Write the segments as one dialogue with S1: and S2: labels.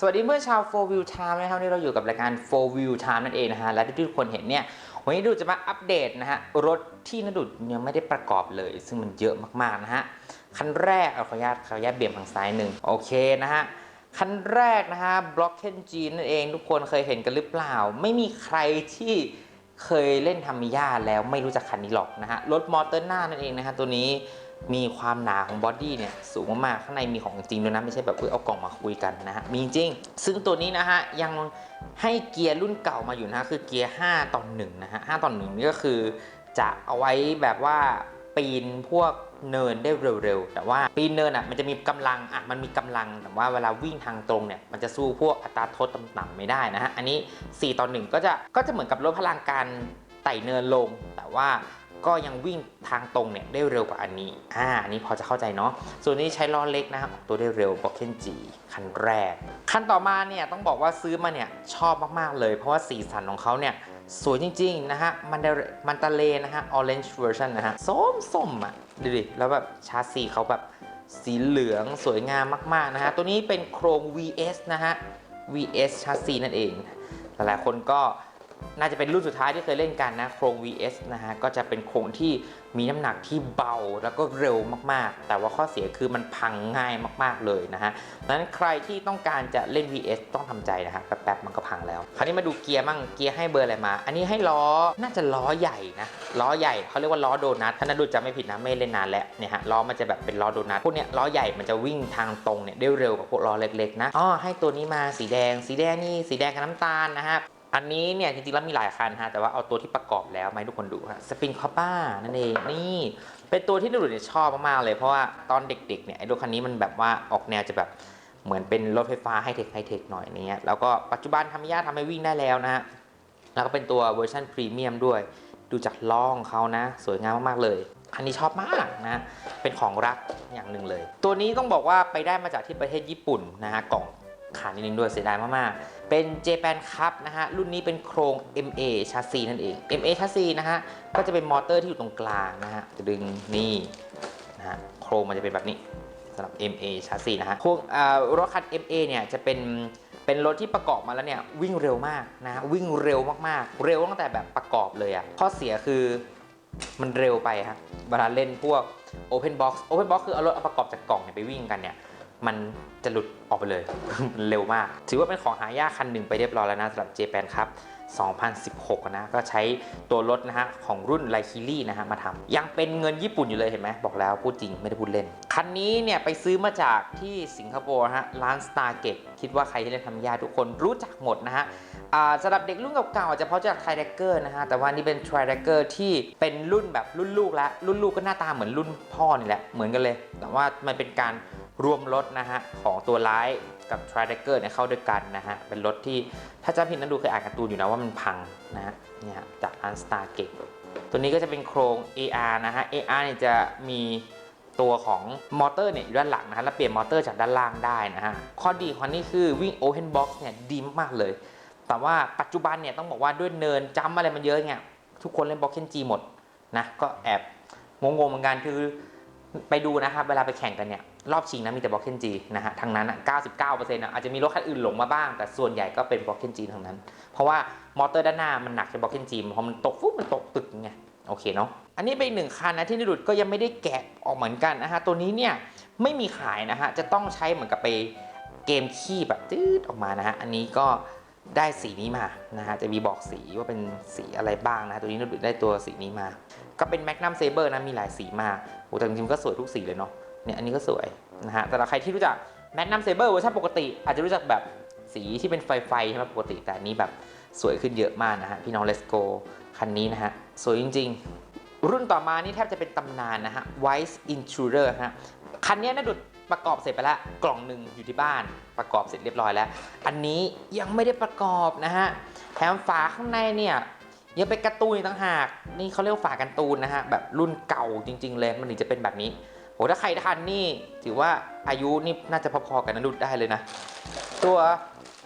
S1: สวัสดีเพื่อนชาว 4 View Time นะครับนี่เราอยู่กับรายการ 4 View Time นั่นเองนะฮะ และที่ทุกคนเห็นเนี่ย วันนี้ดูจะมาอัปเดตนะฮะ รถที่นดุดยังไม่ได้ประกอบเลย ซึ่งมันเยอะมากๆนะฮะ คันแรกเอาขออนุญาตขออนุญาตเบี่ยงทางซ้ายหนึ่งโอเคนะฮะ คันแรกนะฮะ b l o c k e n G นั่นเอง ทุกคนเคยเห็นกันหรือเปล่า ไม่มีใครที่เคยเล่นทามิยาแล้วไม่รู้จักคันนี้หรอกนะฮะ รถมอเตอร์หน้านั่นเองนะฮะตัวนี้ มีความหนาของบอดี้เนี่ยสูงมากๆข้างในมีของจริงด้วยนะ ไม่ใช่แบบเพื่อเอากล่องมาคุยกันนะฮะ มีจริง ซึ่งตัวนี้นะฮะ ยังให้เกียร์รุ่นเก่ามาอยู่นะคือเกียร์ 5ต่อ1นะฮะ5ต่อ1นี่ก็คือ จะเอาไว้แบบว่าปีนพวกเนินได้เร็วๆ แต่ว่าปีนเนินอะมันจะมีกำลังอะมันมีกำลังแต่ว่าเวลาวิ่งทางตรงเนี่ยมันจะสู้พวกอัตราโทษต่ำๆไม่ได้นะฮะอันนี้ 4 ต่อ 1 ก็จะก็จะเหมือนกับลดพลังการไต่เนินลง แต่ว่า ก็ยังวิ่งทางตรงเนี่ยได้เร็วกว่าอันนี้ อ่าอันนี้พอจะเข้าใจเนาะ ส่วนนี้ใช้ล้อเล็กนะครับออกตัวได้เร็วบอกเคนจีคันแรก คันต่อมาเนี่ยต้องบอกว่าซื้อมาเนี่ยชอบมากๆเลย เพราะว่าสีสันของเขาเนี่ยสวยจริงๆนะฮะ มันเดมันตาเลนะฮะ orange version นะฮะ ส้มส้มอะ ดูดิ แล้วแบบชาร์ซีเขาแบบสีเหลืองสวยงามมากๆนะฮะ ตัวนี้เป็นโครง VS นะฮะ VS ชาร์ซีนั่นเอง หลายๆคนก็ น่าจะเป็นรุ่นสุดท้ายที่เคยเล่นกันนะโครง VS นะฮะก็จะเป็นโครงที่มีน้ำหนักที่เบาแล้วก็เร็วมากๆ แต่ว่าข้อเสียคือมันพังง่ายมากๆเลยนะฮะนั้นใครที่ต้องการจะเล่น VS ต้องทำใจนะฮะแป๊บๆมันก็พังแล้ว คราวนี้มาดูเกียร์มั่งเกียร์ให้เบอร์อะไรมา อันนี้ให้ล้อน่าจะล้อใหญ่นะล้อใหญ่เขาเรียกว่าล้อโดนัทถ้านัดดูจะไม่ผิดนะไม่เล่นนานแล้วเนี่ยฮะล้อมันจะแบบเป็นล้อโดนัทพวกเนี้ยล้อใหญ่มันจะวิ่งทางตรงเนี่ยได้เร็วกว่าพวกล้อเล็กๆนะอ๋อให้ตัวนี้มาสีแดง สีแดงนี่สีแดงกับน้ำตาลนะฮะ อันนี้เนี่ยจริงๆแล้วมีหลายคันฮะแต่ว่าเอาตัวที่ประกอบแล้วมาให้ทุกคนดูฮะสปินคอป้านั่นเองนี่เป็นตัวที่ดุดเนี่ยชอบมากๆเลยเพราะว่าตอนเด็กๆเนี่ยไอ้รถคันนี้มันแบบว่าออกแนวจะแบบเหมือนเป็นรถไฟฟ้าไฮเทคไฮเทคหน่อยเนี้ยแล้วก็ปัจจุบันทำยาทำให้วิ่งได้แล้วนะฮะแล้วก็เป็นตัวเวอร์ชันพรีเมียมด้วย ดูจากล้อของเขานะ สวยงามมากๆเลยอันนี้ชอบมากนะ เป็นของรักอย่างหนึ่งเลย ตัวนี้ต้องบอกว่าไปได้มาจากที่ประเทศญี่ปุ่นนะฮะกล่องขาดนิดนึงด้วยเสียดายมากๆ เป็น Japan Cup นะฮะ รุ่นนี้เป็นโครง MA ชาซีนั่นเอง MA ชาซีนะฮะ ก็จะเป็นมอเตอร์ที่อยู่ตรงกลางนะฮะ จะดึงนี่นะฮะ โครงมันจะเป็นแบบนี้สำหรับ MA ชาซีนะฮะโครงอ่ารถคัน MA เนี่ยจะเป็นเป็นรถที่ประกอบมาแล้วเนี่ยวิ่งเร็วมากนะฮะวิ่งเร็วมากๆ เร็วตั้งแต่แบบประกอบเลยอะข้อเสียคือมันเร็วไปฮะเวลาเล่นพวก Open Box Open Box คือเอารถเอาประกอบจากกล่องเนี่ยไปวิ่งกันเนี่ย มันจะหลุดออกไปเลย มันเร็วมาก ถือว่าเป็นของหายากคันหนึ่งไปเรียบร้อยแล้วนะสำหรับ J-Pan ครับ2016 นะ ก็ใช้ตัวรถนะฮะ ของรุ่นไลคิลี่นะฮะ มาทำยังเป็นเงินญี่ปุ่นอยู่เลยเห็นไหม บอกแล้ว พูดจริงไม่ได้พูดเล่น คันนี้เนี่ย ไปซื้อมาจากที่สิงคโปร์ฮะ ร้าน Stargate คิดว่าใครที่เล่นทำยาทุกคนรู้จักหมดนะฮะสำหรับเด็กรุ่นเก่าๆอาจจะเพราะจากไทแรกเกอร์นะฮะ แต่ว่านี่เป็นไทแรกเกอร์ที่เป็นรุ่นแบบรุ่นลูกแล้วรุ่นลูกก็หน้าตาเหมือนรุ่นพ่อนี่แหละเหมือนกันเลย แต่ว่ามันเป็นการ รวมรถนะฮะของตัวร้ายกับทแรกเกอร์เนี่ยเข้าด้วยกันนะฮะ เป็นรถที่ถ้าจำผิดนั้นดูเคยอ่านการ์ตูนอยู่นะว่ามันพังนะฮะเนี่ยจากอันสตาร์เกตตัวนี้ก็จะเป็นโครง AR นะฮะ AR เนี่ยจะมีตัวของมอเตอร์เนี่ยอยู่ด้านหลังนะฮะ แล้วเปลี่ยนมอเตอร์จากด้านล่างได้นะฮะ ข้อดีของนี้คือวิ่ง Open Box เนี่ยดีมากเลย แต่ว่าปัจจุบันเนี่ยต้องบอกว่าด้วยเนินจำอะไรมันเยอะเนี่ยทุกคนเล่นบล็อกเคนจีหมดนะ ก็แอบงงๆเหมือนกันคือไปดูนะครับเวลาไปแข่งกันเนี่ย รอบชิงนะมีแต่บล็อกเคนจีนะฮะทั้งนั้นอะ99%นะอาจจะมีรถคันอื่นหลงมาบ้าง แต่ส่วนใหญ่ก็เป็นบล็อกเคนจีทั้งนั้น เพราะว่ามอเตอร์ด้านหน้ามันหนักใช่บล็อกเคนจีพอมันตกฟุ๊บมันตกตึกไงโอเคเนาะอันนี้เป็นหนึ่งคันนะที่นิรุตก็ยังไม่ได้แกะออกเหมือนกันนะฮะตัวนี้เนี่ยไม่มีขายนะฮะจะต้องใช้เหมือนกับไปเกมขี้แบบตืดออกมานะฮะอันนี้ก็ได้สีนี้มานะฮะจะมีบอกสีว่าเป็นสีอะไรบ้างนะตัวนี้เราได้ตัวสีนี้มา ก็เป็น Magnum Saber นะมีหลายสีมากโอ้แต่จริงๆก็สวยทุกสีเลยเนาะ เนี่ยอันนี้ก็สวยนะฮะแต่ละใครที่รู้จัก Magnum Saber เวอร์ชันปกติ อาจจะรู้จักแบบสีที่เป็นไฟไฟใช่ไหมปกติ แต่อันนี้แบบสวยขึ้นเยอะมากนะฮะพี่น้อง Let's go คันนี้นะฮะสวยจริง ๆ รุ่นต่อมานี่แทบจะเป็นตำนานนะฮะ Wise Intruder นะฮะคันนี้นะดุดประกอบเสร็จไปแล้วกล่องหนึ่งอยู่ที่บ้านประกอบเสร็จเรียบร้อยแล้ว อันนี้ยังไม่ได้ประกอบนะฮะแถมฝาข้างในเนี่ยยังเป็นการ์ตูนต่างหาก นี่เขาเรียกว่าฝาการ์ตูนนะฮะแบบรุ่นเก่าจริง ๆ เลยมันถึงจะเป็นแบบนี้ โหถ้าใครทันนี่ถือว่าอายุนี่น่าจะพอๆกับนันุดได้เลยนะ ตัว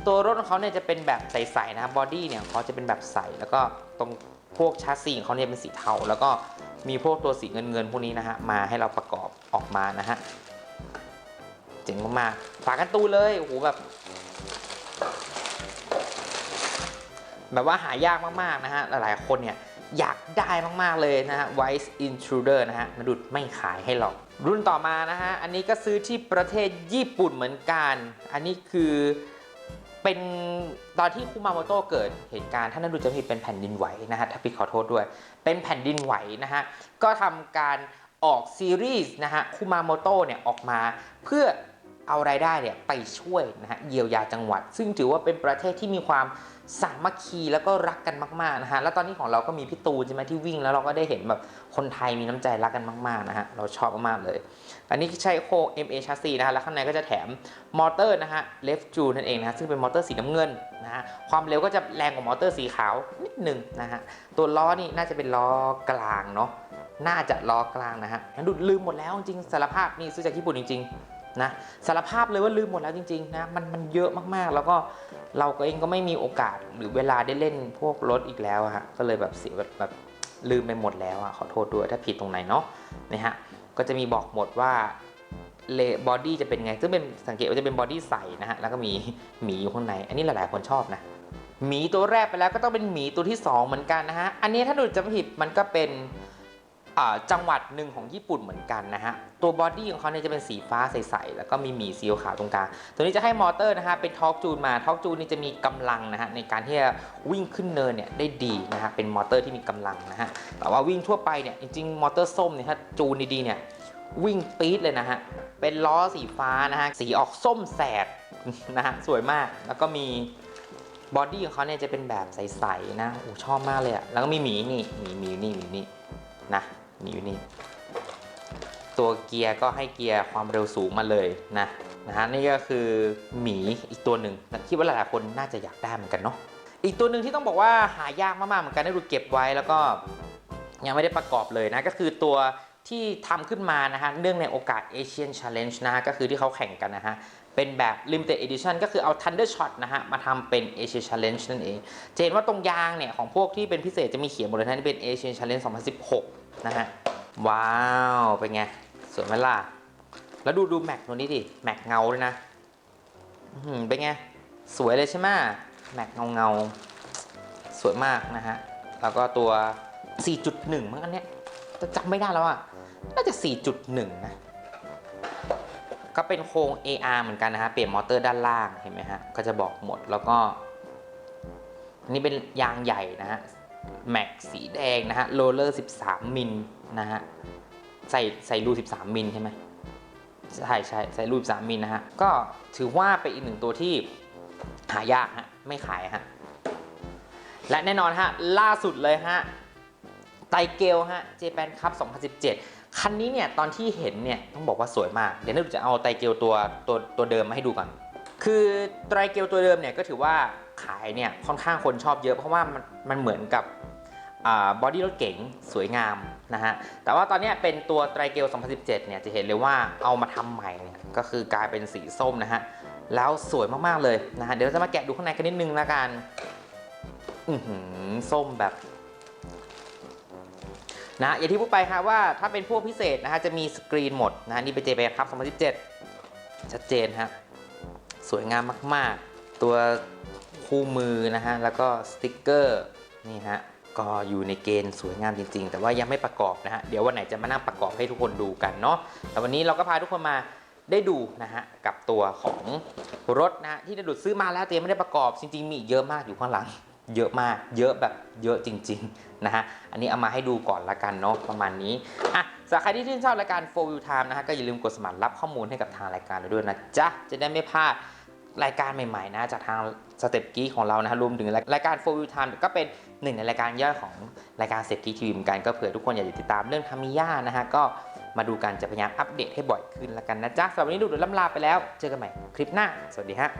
S1: ตัวรถของเขาเนี่ยจะเป็นแบบใสๆนะบอดี้เนี่ยเขาจะเป็นแบบใสแล้วก็ตรงพวกชาร์ซีของเขาเนี่ยเป็นสีเทาแล้วก็มีพวกตัวสีเงินๆพวกนี้นะฮะมาให้เราประกอบออกมานะฮะเจ๋งมากๆฝากันตูเลยโอ้โหแบบ แบบว่าหายากมากๆนะฮะหลายๆคนเนี่ย อยากได้มาก ๆ เลยนะฮะ Wise Intruder นะฮะนดุดไม่ขายให้หรอก รุ่นต่อมานะฮะ อันนี้ก็ซื้อที่ประเทศญี่ปุ่นเหมือนกัน อันนี้คือเป็นตอนที่คุมาโมโตเกิดเหตุการณ์ถ้านันดูจะผิดเป็นแผ่นดินไหวนะฮะถ้าผิดขอโทษด้วย เป็นแผ่นดินไหวนะฮะ ก็ทำการออกซีรีส์นะฮะคุมาโมโตเนี่ยออกมาเพื่อ เอารายได้เนี่ยไปช่วยนะฮะเยียวยาจังหวัด ซึ่งถือว่าเป็นประเทศที่มีความสามัคคีแล้วก็รักกันมากๆนะฮะแล้วตอนนี้ของเราก็มีพี่ตูนใช่ไหมที่วิ่งแล้วเราก็ได้เห็นแบบคนไทยมีน้ำใจรักกันมากๆนะฮะเราชอบมากๆเลย อันนี้ใช้โค MA ชัสซีนะฮะแล้วข้างในก็จะแถมมอเตอร์นะฮะ Left Ju นั่นเองนะฮะซึ่งเป็นมอเตอร์สีน้ำเงินนะฮะความเร็วก็จะแรงกว่ามอเตอร์สีขาวนิดหนึ่งนะฮะตัวล้อนี่น่าจะเป็นล้อกลางเนาะน่าจะล้อกลางนะฮะงั้นดูลืมหมดแล้วจริงสารภาพนี่ซื้อจากญี่ปุ่นจริง ๆ นะสารภาพเลยว่าลืมหมดแล้วจริงๆนะมันมันเยอะมากๆ แล้วก็เราก็เองก็ไม่มีโอกาสหรือเวลาได้เล่นพวกรถอีกแล้วฮะก็เลยแบบเสียแบบแบบลืมไปหมดแล้วอะขอโทษด้วยถ้าผิดตรงไหนเนาะนะฮะก็จะมีบอกหมดว่าเลบอดี้จะเป็นไงซึ่งเป็นสังเกตว่าจะเป็นบอดี้ใสนะฮะแล้วก็มีหมีอยู่ข้างใน อันนี้หลายๆคนชอบนะหมีตัวแรกไปแล้วก็ต้องเป็นหมีตัวที่ 2 เหมือนกันนะฮะอันนี้ถ้าดูจะผิดมันก็เป็น จังหวัดหนึ่งของญี่ปุ่นเหมือนกันนะฮะ ตัวบอดี้ของเขาเนี่ยจะเป็นสีฟ้าใสๆ แล้วก็มีหมีสีขาวตรงกลาง ตัวนี้จะให้มอเตอร์นะฮะเป็นทอร์กจูนมาทอร์กจูนนี่จะมีกำลังนะฮะในการที่จะวิ่งขึ้นเนินเนี่ยได้ดีนะฮะเป็นมอเตอร์ที่มีกำลังนะฮะ แต่ว่าวิ่งทั่วไปเนี่ยจริงๆมอเตอร์ส้มเนี่ยถ้าจูนดีๆเนี่ยวิ่งปี๊ดเลยนะฮะ เป็นล้อสีฟ้านะฮะสีออกส้มแสดนะฮะสวยมาก แล้วก็มีบอดี้ของเขาเนี่ยจะเป็นแบบใสๆนะโอ้ชอบมากเลยอะแล้วก็มีหมีนี่หมีหมีนี่หมีนี่นะ หมีอยู่นี่ ตัวเกียร์ก็ให้เกียร์ความเร็วสูงมาเลยนะนะฮะนี่ก็คือหมีอีกตัวหนึ่งนะคิดว่าหลายๆคนน่าจะอยากได้เหมือนกันเนาะอีกตัวหนึ่งที่ต้องบอกว่าหายากมากๆเหมือนกันได้ดูเก็บไว้แล้วก็ยังไม่ได้ประกอบเลยนะก็คือตัวที่ทำขึ้นมานะฮะเนื่องในโอกาส Asian Challenge นะฮะก็คือที่เขาแข่งกันนะฮะ เป็นแบบ limited edition ก็คือเอา Thunder Shot นะฮะ มาทำเป็น Asian Challenge นั่นเอง จะเห็นว่าตรงยางเนี่ย ของพวกที่เป็นพิเศษจะมีเขียนหมดเลยนะนี่เป็น Asian Challenge 2016 นะฮะ ว้าว เป็นไง สวยไหมล่ะ แล้วดูดูแม็กตัวนี้ดิ แม็กเงาเลยนะอื้อหือเป็นไง สวยเลยใช่ไหมแม็กเงาเงาสวยมากนะฮะ แล้วก็ตัว 4.1 มั้งอันเนี้ยแต่จำไม่ได้แล้วอะ น่าจะ 4.1 นะ ก็เป็นโครง AR เหมือนกันนะฮะ เปลี่ยนมอเตอร์ด้านล่างเห็นไหมฮะ ก็จะบอกหมดแล้วก็นนี้เป็นยางใหญ่นะฮะ แม็กสีแดงนะฮะ โรลเลอร์ 13 มิลนะฮะ ใส่ใส่รู 13 มิลใช่ไหมใช่ใช่ใส่รู 13 มิลนะฮะ ก็ถือว่าเป็นอีกหนึ่งตัวที่หายากฮะ ไม่ขายฮะ และแน่นอนฮะ ล่าสุดเลยฮะไตเกลฮะเจแปนคัพ 2017 คันนี้เนี่ยตอนที่เห็นเนี่ยต้องบอกว่าสวยมาก เดี๋ยวเราจะเอาไตเกลตัวตัวตัวเดิมมาให้ดูก่อน คือไตรเกลตัวเดิมเนี่ยก็ถือว่าขายเนี่ยค่อนข้างคนชอบเยอะเพราะว่ามันมันเหมือนกับบอดี้รถเก๋งสวยงามนะฮะ แต่ว่าตอนนี้เป็นตัวไตรเกล 2017 เนี่ยจะเห็นเลยว่าเอามาทำใหม่เนี่ยก็คือกลายเป็นสีส้มนะฮะ แล้วสวยมาก ๆ เลยนะฮะ เดี๋ยวเราจะมาแกะดูข้างในกันนิดนึงละกัน อือหือส้มแบบ นะอย่างที่พูดไปครับว่าถ้าเป็นพวกพิเศษนะฮะจะมีสกรีนหมดนะฮะนี่เป็น JPEG ครับ 2017 ชัดเจนฮะสวยงามมาก ๆ ตัวคู่มือนะฮะแล้วก็สติกเกอร์นี่ฮะก็อยู่ในเกณฑ์สวยงามจริง ๆ แต่ว่ายังไม่ประกอบนะฮะเดี๋ยววันไหนจะมานั่งประกอบให้ทุกคนดูกันเนาะแต่วันนี้เราก็พาทุกคนมาได้ดูนะฮะกับตัวของรถนะฮะที่ได้ดูดซื้อมาแล้วแต่ยังไม่ได้ประกอบจริงๆมีเยอะมากอยู่ข้างหลัง เยอะมาก เยอะแบบเยอะจริงๆนะฮะ อันนี้เอามาให้ดูก่อนละกันเนาะประมาณนี้ อะสำหรับใครที่ชื่นชอบรายการ4 View Time นะฮะก็อย่าลืมกดสมัครรับข้อมูลให้กับทางรายการเราด้วยนะจ๊ะ จะได้ไม่พลาดรายการใหม่ๆนะจากทางสเต็ปกี้ของเรานะฮะรวมถึงรายการ4 View Time ก็เป็นหนึ่งในรายการย่อยของรายการสเต็ปกี้ทีวีเหมือนกันก็เผื่อทุกคนอยากจะติดตามเรื่องทามิยานะฮะก็มาดูกันจะพยายามอัปเดตให้บ่อยขึ้นละกันนะจ๊ะสำหรับวันนี้ดูดล่ำลาไปแล้ว เจอกันใหม่คลิปหน้า สวัสดีฮะ